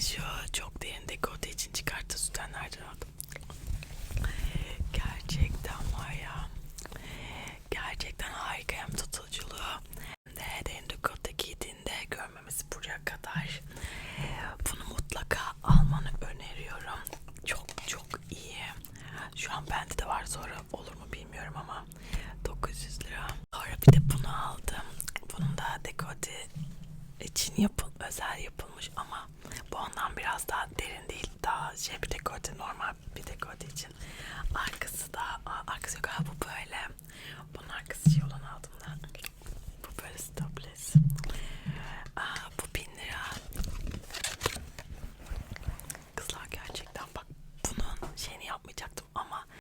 şu çok derin dekolte için çıkarttı sütenlerden aldım. Gerçekten var ya. Gerçekten harika hem tutuculuğu hem de derin dekolte giydiğinde görmemiz buraya kadar. Bunu mutlaka almanı öneriyorum. Çok çok iyi. Şu an bende de var sonra olur mu bilmiyorum ama 900 lira. Sonra bir de bunu aldım. Bunun da dekolte için yapıl özel yapılmış ama şey bir dekolte normal bir dekolte için. Arkası da arkası yok. Bu böyle. Bunun arkası şey olan altında bu böyle stopless Aa, bu bin lira. Kızlar gerçekten bak bunun şeyini yapmayacaktım.